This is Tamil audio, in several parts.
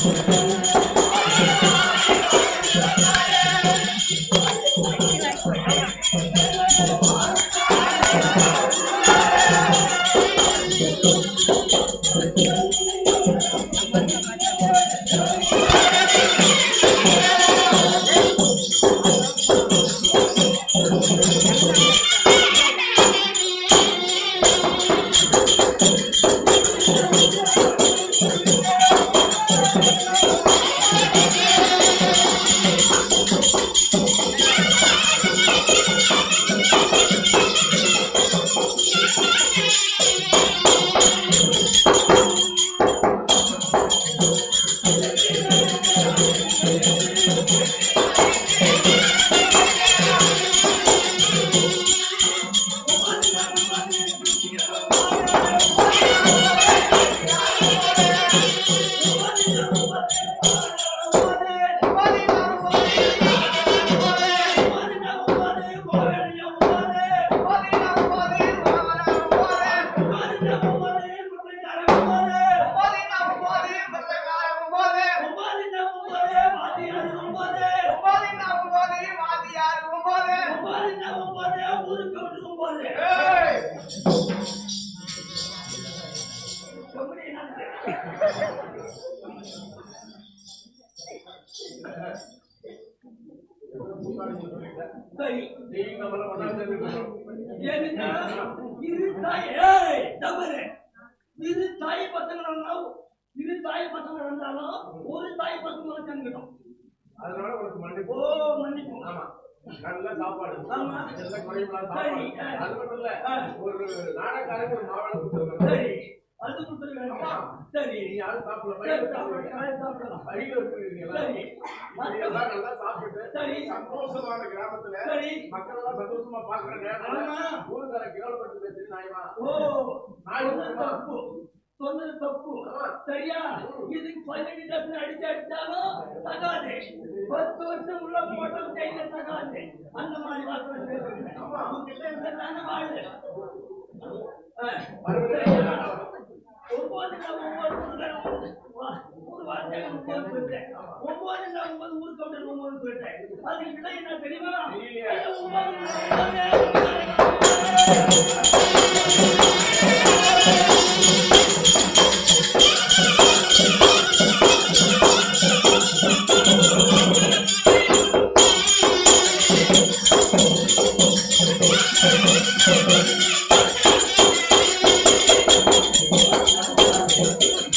சரி நீங்க இரு தாய் தவறு இரு தாய் பசங்க இருந்தாலும் இரு தாய் பசங்க இருந்தாலும் ஒரு தாய் பசங்க வச்சுக்கணும் அதனால உனக்கு மன்னிப்பு ஓ மன்னிப்பு ஆமா நல்ல சாப்பாடு ஆமா. நல்ல. சாப்பாடு அது மட்டும் இல்ல. ஒரு நாடகாரங்க ஒரு கொடுத்துருக்காங்க சரி அது கொடுத்துரு வேணுமா சரி நீ யாரும் சாப்பிடல? சரி, பையில சாப்பிடலாம், நல்லா சாப்பிட்டு சரி. சந்தோஷமான கிராமத்துல சரி. மக்கள் எல்லாம் சந்தோஷமா பாக்குற நேரத்துல ஆமா. ஊருக்கார கேவலப்பட்டு பேசி நாயமா ஓ. நாய் சொன்னது தப்பு. சரியா? இதுக்கு லட்சம் அடிச்சு அடிச்சாலும் தகாது. பத்து வருஷம் உள்ள போட்டோம் கையில தகாது. அந்த மாதிரி இருந்த தானே வாழு? ஒன்பது நான் ஒன்பது சொல்றேன். வா, ஒரு வார்த்தையில ஒன்பது சொல்லிட்டேன். ஒன்பது நான் ஒன்பது ஊருக்கு வந்து ஒன்பது சொல்லிட்டேன். அதுக்கு விடை என்ன தெரியுமா? இல்லையே. ஒன்பது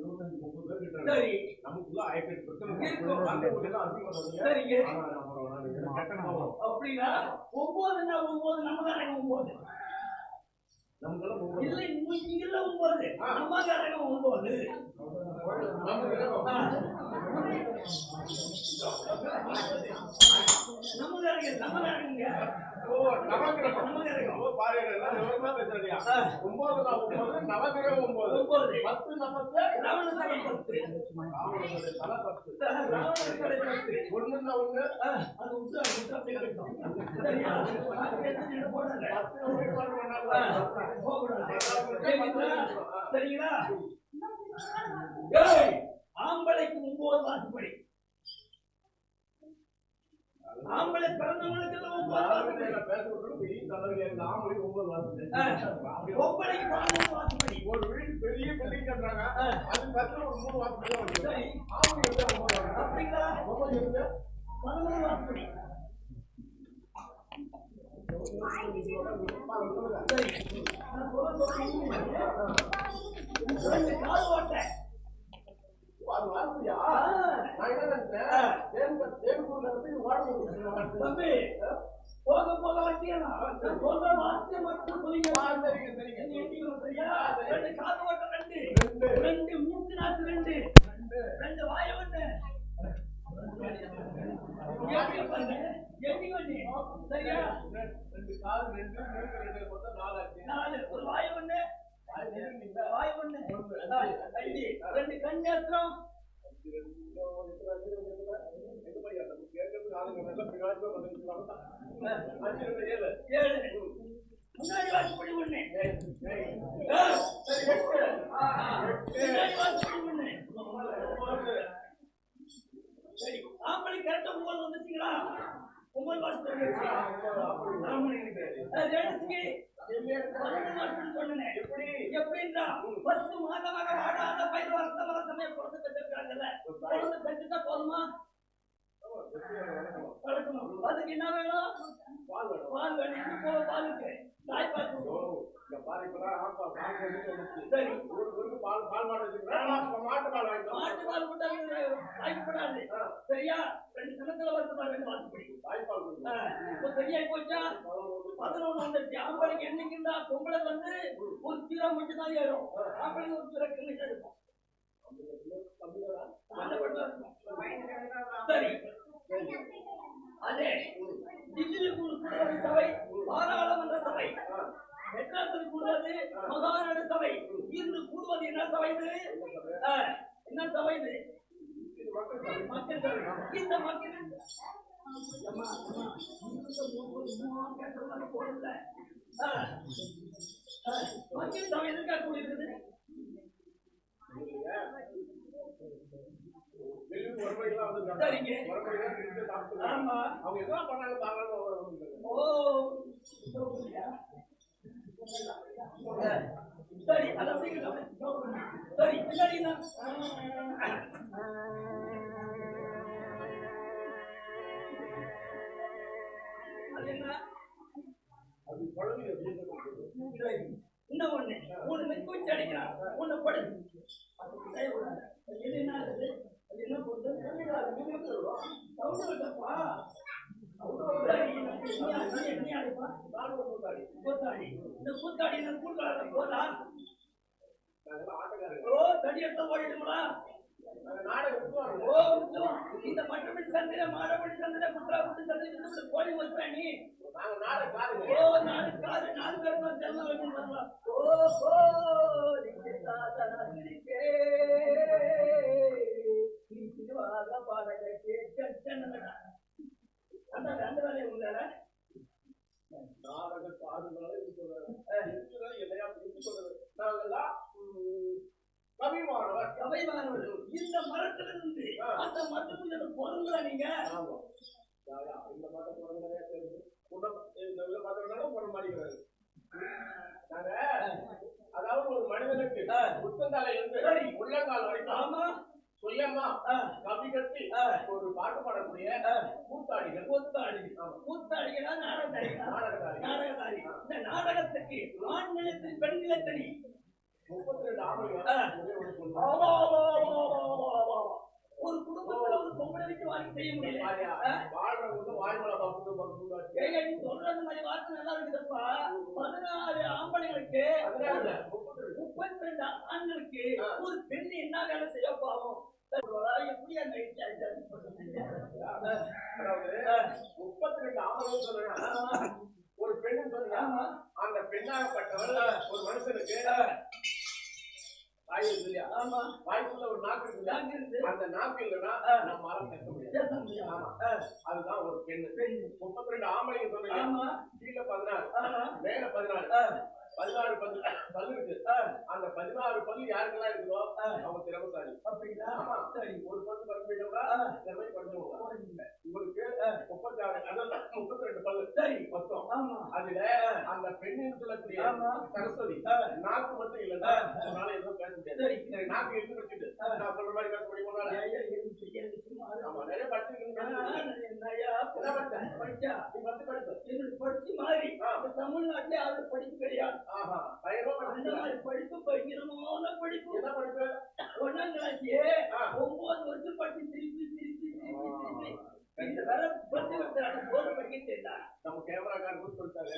இருபத்தஞ்சு, முப்பது பேர் கிட்ட இருக்கு. சரி நமக்குள்ள ஆயிரத்தி பிரச்சனை தான். அப்படின்னா ஒன்பதுன்னா ஒன்பது? நம்மகாரங்க ஒன்பது. நமக்கெல்லாம் ஒவ்வொரு- இல்லை இங்கெல்ல ஒன்பது. நம்மகாரங்க ஒன்பது. நமக்கு ஆ. நம்மகாரங்க நம்மகாரங்க ஓ, நவக்கிரகம். சரிங்களா? சரிங்களா? ஏய், ஆம்பளைக்கு ஒன்பது வாசப்படி ஆம்பளை பிறந்தவங்களுக்கெல்லாம் ஒன்பது வாசப்படி நான் பேசுறது பெரிய தலைவலி, எங்க ஆம்பளைக்கு ஒன்பது வாசல். ஆ, பொம்பளைக்கு பதினொன்று வாசப்படி ஒரு வீடு பெரிய பில்டிங் கட்டுறாங்க ஆ. அது பக்கத்துல ஒரு மூணு வாசல் தான் வருது. சரி. ஆம்பளைக்கு வந்து ஒன்பது வாசல். அப்படிங்களா ஒன்பது இருக்கு. பதினொன்று வாசப்படி சரி நான் சொல்ல சொல்றேன் ரெண்டு கால் ஓட்டை அது வாசலியா? ஆ. நான் என்ன நினைச்சேன், தேவ- தேவகூர்ல இருந்து வாடகை கொடுத்துருக்காங்க. தம்பி போக போக வட்டியலாம் நான் சொல்ற வார்த்தை மட்டும் புரியுங்க ஆ, சரிங்க, சரிங்க. நீ எண்ணிக்கணும் சரியா ரெண்டு காது ஓட்ட ரெண்டு ரெண்டு. ரெண்டு மூக்கு நாக்கு ரெண்டு ரெண்டு வாய ஒண்ணு பாருங்க ரெண்டு கால் ரெண்டு மூக்கு ரெண்டு மொத்தம் நாலாச்சு நாலு ஒரு வாய் ஒண்ணு? வாய் ஒண்ணு நாலு, ரெண்டு கண் நேத்திரம் ரெண்டு, மூணு, எட்டு, அஞ்சு, ரெண்டு, எட்டு, எட்டு பையன். நம்ம கேட்கறது ஆளுங்க நல்லா பின்னாடி தான் வந்துருக்காங்க. அஞ்சு, ரெண்டு, ஏழு. ஏழு முன்னாடி வாசப்படி ஒண்ணு ஏய், ஏய். ஏய், சரி, எட்டு. பின்னாடி வாசப்படி ஒண்ணு ஒன்பது. சரி ஆம்பளை கரெக்டா ஒன்பது வந்துச்சுங்களா ஒன்பது வாசப்படி வச்சு ஆம்பளைங்களுக்கு. ரெண்டுக்கு பன்னெண்டு வாசப்படி சொன்னேன் எப்படி? எப்படின்னா பத்து மாதமாக வாடாத பயிர் வருத்தமான சமயம் குழந்தை பெற்றிருக்காங்கல்ல குழந்தை பெற்றுட்டா போதுமா அதுக்கு என்ன வேணும்? பால் வேணும். பால் எங்க போக பாலுக்கு ஆப்பா, பால். சரி. பால் பால் பால் பால். சரியா? ரெண்டு கொடுங்க. இப்போ சரியாய் போச்சா? பதினொன்று வந்துருச்சு. ஆம்பளைக்கு என்னைக்குண்டா பொம்பளை வந்து ஒரு கீரை மட்டும் தான் ஏறும். ஆம்பளைக்கு ஒரு கிண்ணி எடுக்கும். சரி. அதே டிஜிட்டல் கூடுவது சபை பாராளுமன்ற சபை மெட்ராஸில் கூடுவது மகாநாடு சபை இன்று கூடுவது என்ன சபை இது? என்ன சபை இது? மக்கள் சபை. இந்த மக்கள் சரிங்க. ஆமா. அவங்க என்ன பண்ணாங்க பாருங்க ஓ சரி அது சரி பின்னாடி அது என்ன? இன்னும் ஒண்ணு. மூணு குச்சி அடிக்கிறான் ஒண்ணு படு அது செய்யக்கூடாது. இது என்ன ஆகுது? அது என்ன போட்டு சவுண்ட் விட்டப்பா சரி, நீ அடி, கூத்தாடி. இந்த கூத்தாடி போதா ஓ தடி ஓடிடுங்களா நாடகம் ஓ இந்த கோழி ஓ காது நாலு பேர் ஓ ஓ மரத்துக்குள்ள பொருங்களா நீங்க? இந்த மாட்ட பிறந்த நிறைய. குடம், இந்த. நாங்க, அதாவது ஒரு மனிதனுக்கு உச்சந்தால இருந்து. உள்ளங்கால் வரைக்கும் ஆமா. சுயமா. கவி கட்டி. ஒரு பாட்டு பாடக்கூடிய கூத்தாடிகள் கூத்தாடி கூத்தாடிகளா நாடகத்தாடிகளா நாடகத்தாடி. நாடகத்தாடி. இந்த நாடகத்துக்கு ஆண் நிலத்தில் பெண் நிலத்தடி. முப்பத்தி ரெண்டு ஆம்பளைங்க ஆ. ஒரே குடும்பத்துல ஒரு பொம்பளை வச்சு வாழ்க்கை செய்ய முடியல. நீ சொல்றது மாதிரி வார்த்தை நல்லா இருக்குதுப்பா. பதினாறு ஆம்பளைங்களுக்கு இல்ல, முப்பத்தி ரெண்டு. ஆண்களுக்கு. ஒரு பெண் என்ன வேலை செய்ய பாவம் எப்படி அந்த முப்பத்தி ரெண்டு சொல்றேன் ஒரு பெண்ணு சொன்னா. அந்த பெண்ணாகப்பட்டவர் ஒரு மனுஷனுக்கு வாய் இருக்கு இல்லையா ஆமா வாய்க்குள்ள ஒரு நாக்கு இருக்கு இல்லையா? நாக்கு இருக்கு. அந்த நாக்கு இல்லைன்னா. நம்மளால பேச முடியாது. ஆமா. அதுதான் ஒரு பெண்ணு பெண். முப்பத்தி ரெண்டு ஆம்பளைங்க சொன்னீங்க ஆமா. கீழே பதினாறு. மேல பதினாறு. பதினாறு பல்லு பல்லு இருக்கு. அந்த பதினாறு பல்லு யாருக்கெல்லாம் இருக்குதோ. அவங்க திறமசாலி அப்படிங்களா? ஆமா. சரி. ஒரு பல்லு பருமையோட ஆ. திறமை படிச்சவங்க போடுங்க. உங்களுக்கு ஆ. முப்பத்தி ஆறு அதெல்லாம் முப்பத்தி ரெண்டு பல்லு சரி. மொத்தம் ஆமா. அதுல அந்த பெண்ணின் சொல்லக்கூடிய. சரஸ்வதி. நாக்கு மட்டும் இல்லைன்னா. உன்னால எதுவும் பேச முடியாது. நாக்கு எடுத்து வச்சுட்டு. நான் சொல்ற மாதிரி பேச முடியுமா எழுந்து, எழுந்து நிறைய படிச்ச? இந்த தமிழ்நாட்டிலே யாரும் படிப்பு கிடையாது. அந்த. மாதிரி படிப்பு பயங்கரமான படிப்பு. என்ன படிப்பு? ஒன்னாம் கிளாஸ். ஒன்பது வருஷம் படிச்சு திருப்பி திருப்பி திருப்பி திருப்பி. இந்த வர பத்து வருஷம் போது படிக்க தெரியல நம்ம கேமராக்காரர் கூட சொல்லிட்டாரு